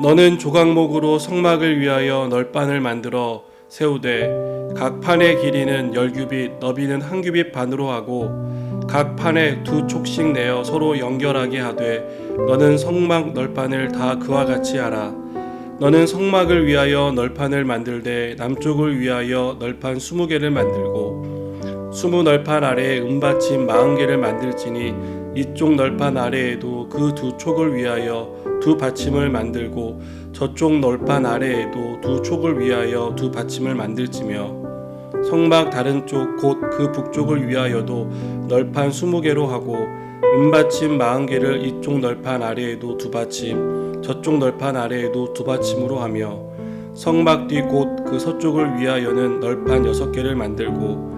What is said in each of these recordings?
너는 조각목으로 성막을 위하여 널판을 만들어 세우되 각 판의 길이는 열 규빗 너비는 한 규빗 반으로 하고 각 판에 두 촉씩 내어 서로 연결하게 하되 너는 성막 널판을 다 그와 같이 하라. 너는 성막을 위하여 널판을 만들되 남쪽을 위하여 널판 스무 개를 만들고 스무 널판 아래에 은받침 마흔 개를 만들지니 이쪽 널판 아래에도 그 두 촉을 위하여 두 받침을 만들고 저쪽 널판 아래에도 두 촉을 위하여 두 받침을 만들지며 성막 다른 쪽 곧 그 북쪽을 위하여도 널판 스무 개로 하고 은받침 마흔 개를 이쪽 널판 아래에도 두 받침 저쪽 널판 아래에도 두 받침으로 하며 성막 뒤 곧 그 서쪽을 위하여는 널판 여섯 개를 만들고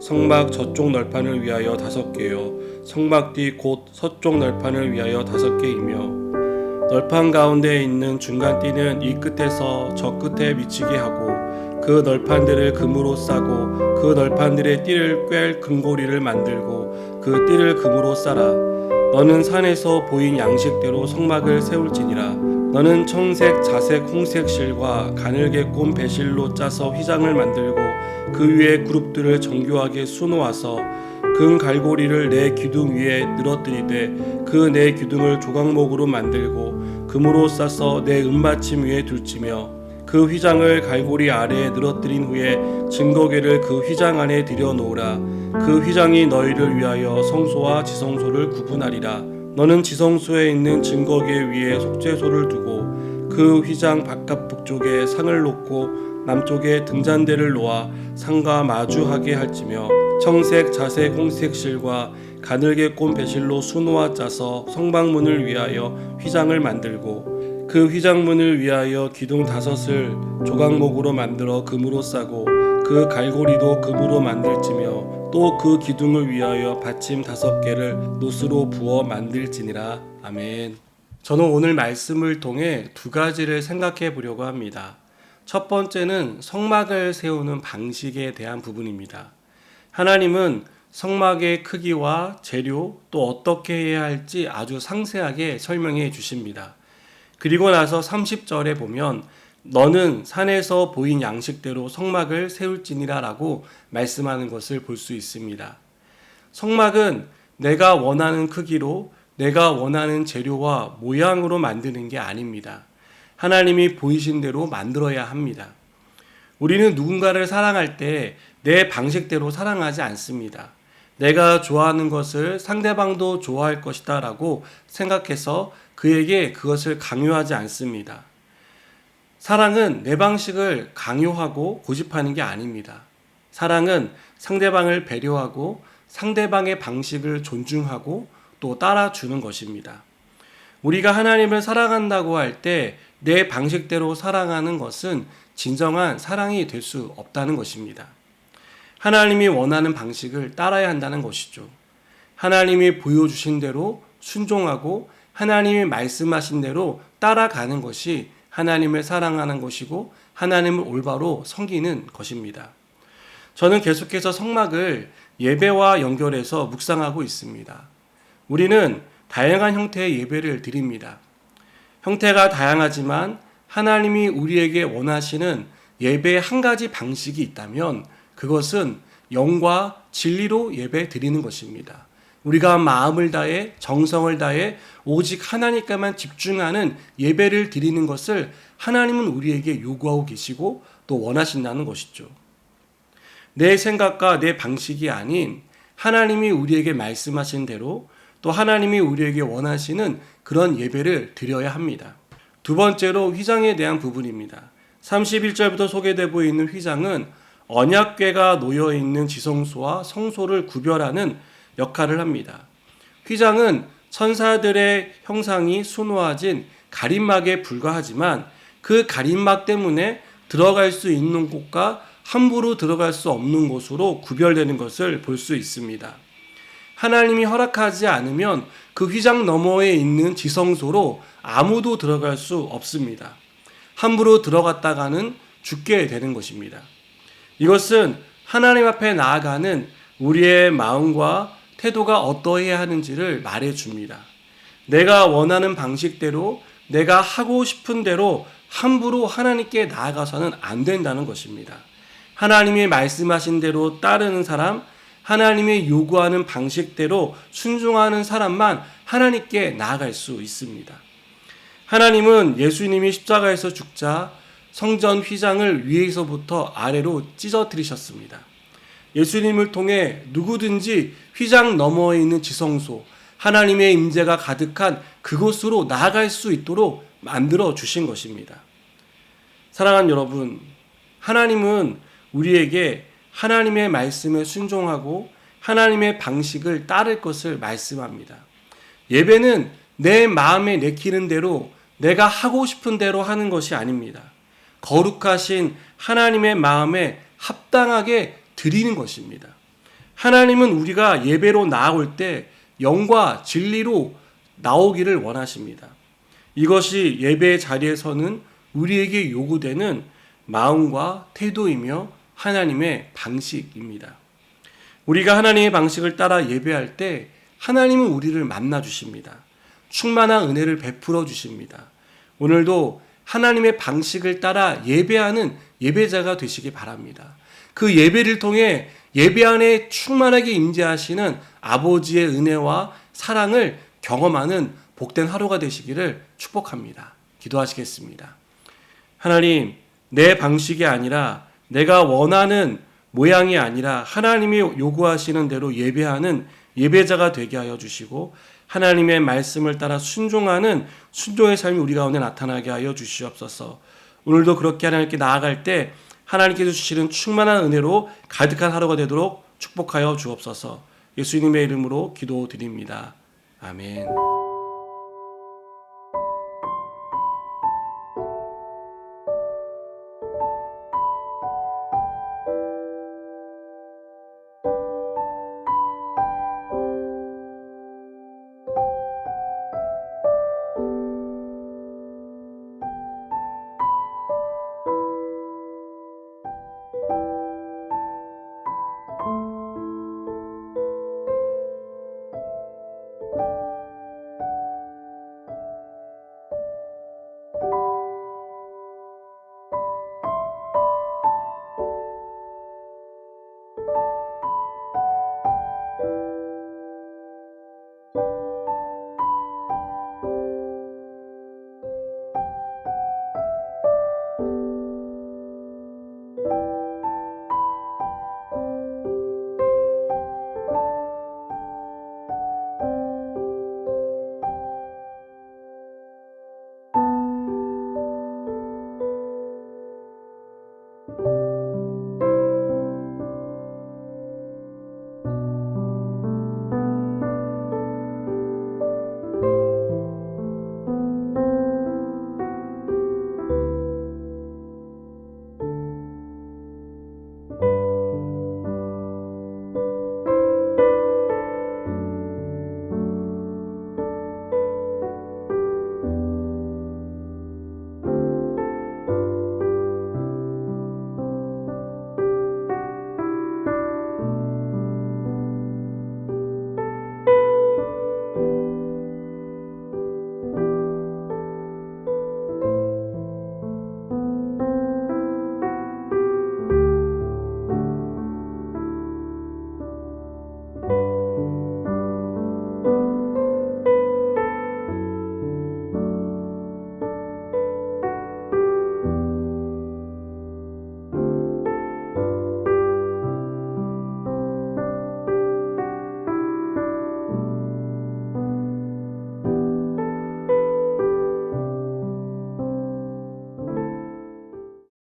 성막 저쪽 널판을 위하여 다섯 개요. 성막 뒤 곧 서쪽 널판을 위하여 다섯 개이며 널판 가운데 있는 중간 띠는 이 끝에서 저 끝에 미치게 하고 그 널판들을 금으로 싸고 그 널판들의 띠를 꿰 금고리를 만들고 그 띠를 금으로 싸라. 너는 산에서 보인 양식대로 성막을 세울지니라 너는 청색, 자색, 홍색 실과 가늘게 꼰 배실로 짜서 휘장을 만들고 그 위에 그룹들을 정교하게 수놓아서 금 갈고리를 내 기둥 위에 늘어뜨리되 그 내 기둥을 조각목으로 만들고 금으로 싸서 내 은받침 위에 둘치며 그 휘장을 갈고리 아래에 늘어뜨린 후에 증거계를 그 휘장 안에 들여 놓으라. 그 휘장이 너희를 위하여 성소와 지성소를 구분하리라 너는 지성소에 있는 증거계 위에 속죄소를 두고 그 휘장 바깥 북쪽에 상을 놓고 남쪽에 등잔대를 놓아 상과 마주하게 할지며 청색, 자색, 홍색 실과 가늘게 꼰 배실로 수놓아 짜서 성방문을 위하여 휘장을 만들고 그 휘장문을 위하여 기둥 다섯을 조각목으로 만들어 금으로 싸고 그 갈고리도 금으로 만들지며 또 그 기둥을 위하여 받침 다섯 개를 노스로 부어 만들지니라 아멘. 저는 오늘 말씀을 통해 두 가지를 생각해 보려고 합니다. 첫 번째는 성막을 세우는 방식에 대한 부분입니다. 하나님은 성막의 크기와 재료 또 어떻게 해야 할지 아주 상세하게 설명해 주십니다. 그리고 나서 30절에 보면 너는 산에서 보인 양식대로 성막을 세울지니라라고 말씀하는 것을 볼 수 있습니다. 성막은 내가 원하는 크기로 내가 원하는 재료와 모양으로 만드는 게 아닙니다. 하나님이 보이신 대로 만들어야 합니다. 우리는 누군가를 사랑할 때 내 방식대로 사랑하지 않습니다. 내가 좋아하는 것을 상대방도 좋아할 것이다 라고 생각해서 그에게 그것을 강요하지 않습니다. 사랑은 내 방식을 강요하고 고집하는 게 아닙니다. 사랑은 상대방을 배려하고 상대방의 방식을 존중하고 또 따라주는 것입니다. 우리가 하나님을 사랑한다고 할 때 내 방식대로 사랑하는 것은 진정한 사랑이 될 수 없다는 것입니다. 하나님이 원하는 방식을 따라야 한다는 것이죠. 하나님이 보여주신 대로 순종하고 하나님이 말씀하신 대로 따라가는 것이 하나님을 사랑하는 것이고 하나님을 올바로 섬기는 것입니다. 저는 계속해서 성막을 예배와 연결해서 묵상하고 있습니다. 우리는 다양한 형태의 예배를 드립니다. 형태가 다양하지만 하나님이 우리에게 원하시는 예배의 한 가지 방식이 있다면 그것은 영과 진리로 예배 드리는 것입니다. 우리가 마음을 다해 정성을 다해 오직 하나님께만 집중하는 예배를 드리는 것을 하나님은 우리에게 요구하고 계시고 또 원하신다는 것이죠. 내 생각과 내 방식이 아닌 하나님이 우리에게 말씀하신 대로 또 하나님이 우리에게 원하시는 그런 예배를 드려야 합니다. 두 번째로 휘장에 대한 부분입니다. 31절부터 소개되고 있는 휘장은 언약궤가 놓여 있는 지성소와 성소를 구별하는 역할을 합니다. 휘장은 천사들의 형상이 수놓아진 가림막에 불과하지만 그 가림막 때문에 들어갈 수 있는 곳과 함부로 들어갈 수 없는 곳으로 구별되는 것을 볼 수 있습니다. 하나님이 허락하지 않으면 그 휘장 너머에 있는 지성소로 아무도 들어갈 수 없습니다. 함부로 들어갔다가는 죽게 되는 것입니다. 이것은 하나님 앞에 나아가는 우리의 마음과 태도가 어떠해야 하는지를 말해 줍니다. 내가 원하는 방식대로 내가 하고 싶은 대로 함부로 하나님께 나아가서는 안 된다는 것입니다. 하나님이 말씀하신 대로 따르는 사람, 하나님이 요구하는 방식대로 순종하는 사람만 하나님께 나아갈 수 있습니다. 하나님은 예수님이 십자가에서 죽자 성전 휘장을 위에서부터 아래로 찢어뜨리셨습니다. 예수님을 통해 누구든지 휘장 너머에 있는 지성소, 하나님의 임재가 가득한 그곳으로 나아갈 수 있도록 만들어 주신 것입니다. 사랑하는 여러분, 하나님은 우리에게 하나님의 말씀에 순종하고 하나님의 방식을 따를 것을 말씀합니다. 예배는 내 마음에 내키는 대로 내가 하고 싶은 대로 하는 것이 아닙니다. 거룩하신 하나님의 마음에 합당하게 드리는 것입니다. 하나님은 우리가 예배로 나아올 때 영과 진리로 나오기를 원하십니다. 이것이 예배의 자리에서는 우리에게 요구되는 마음과 태도이며 하나님의 방식입니다. 우리가 하나님의 방식을 따라 예배할 때 하나님은 우리를 만나 주십니다. 충만한 은혜를 베풀어 주십니다. 오늘도 하나님의 방식을 따라 예배하는 예배자가 되시기 바랍니다. 그 예배를 통해 예배 안에 충만하게 임재하시는 아버지의 은혜와 사랑을 경험하는 복된 하루가 되시기를 축복합니다. 기도하시겠습니다. 하나님, 내 방식이 아니라 내가 원하는 모양이 아니라 하나님이 요구하시는 대로 예배하는 예배자가 되게 하여 주시고 하나님의 말씀을 따라 순종하는 순종의 삶이 우리 가운데 나타나게 하여 주시옵소서. 오늘도 그렇게 하나님께 나아갈 때 하나님께서 주시는 충만한 은혜로 가득한 하루가 되도록 축복하여 주옵소서. 예수님의 이름으로 기도드립니다. 아멘.